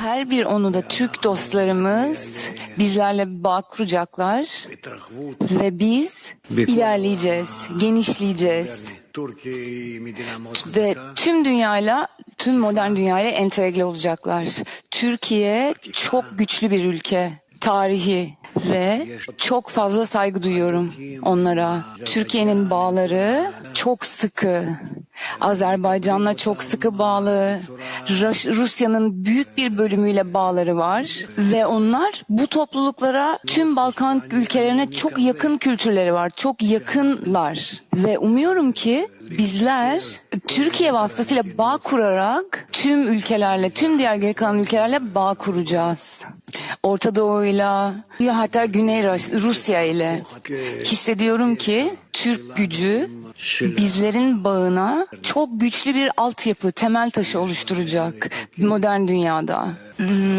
her bir onu da Türk dostlarımız bizlerle bağ kuracaklar ve biz ilerleyeceğiz, genişleyeceğiz ve tüm dünyayla tüm modern dünyayla entegre olacaklar. Türkiye çok güçlü bir ülke tarihi ve çok fazla saygı duyuyorum onlara. Türkiye'nin bağları çok sıkı. Azerbaycan'la çok sıkı bağlı. Rus- Rusya'nın büyük bir bölümüyle bağları var ve onlar bu topluluklara tüm Balkan ülkelerine çok yakın kültürleri var. Çok yakınlar ve umuyorum ki bizler Türkiye vasıtasıyla bağ kurarak tüm ülkelerle, tüm diğer geri kalan ülkelerle bağ kuracağız. Orta Doğu'yla hatta Güney Rus- Rusya ile hissediyorum ki Türk gücü bizlerin bağına çok güçlü bir altyapı, temel taşı oluşturacak modern dünyada.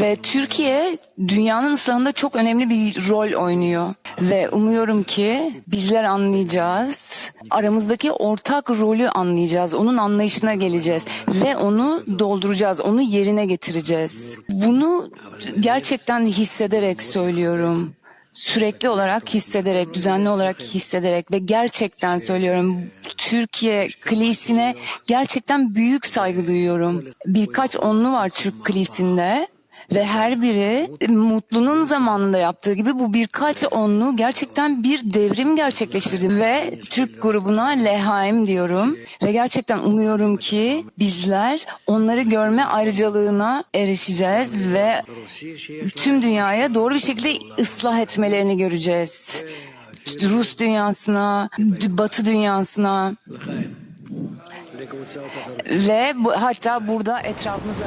Ve Türkiye dünyanın ıslahında çok önemli bir rol oynuyor. Ve umuyorum ki bizler anlayacağız. Aramızdaki ortak rolü anlayacağız. Onun anlayışına geleceğiz. Ve onu dolduracağız. Onu yerine getireceğiz. Bunu gerçekten hissederek söylüyorum sürekli olarak hissederek, düzenli olarak hissederek ve gerçekten söylüyorum Türkiye klisine gerçekten büyük saygı duyuyorum. Birkaç onlu var Türk klisinde ve her biri Mutlu'nun zamanında yaptığı gibi bu birkaç onlu gerçekten bir devrim gerçekleştirdi. Ve Türk grubuna Lehaim diyorum. Ve gerçekten umuyorum ki bizler onları görme ayrıcalığına erişeceğiz ve tüm dünyaya doğru bir şekilde ıslah etmelerini göreceğiz. Rus dünyasına, Batı dünyasına ve bu, hatta burada etrafımızda.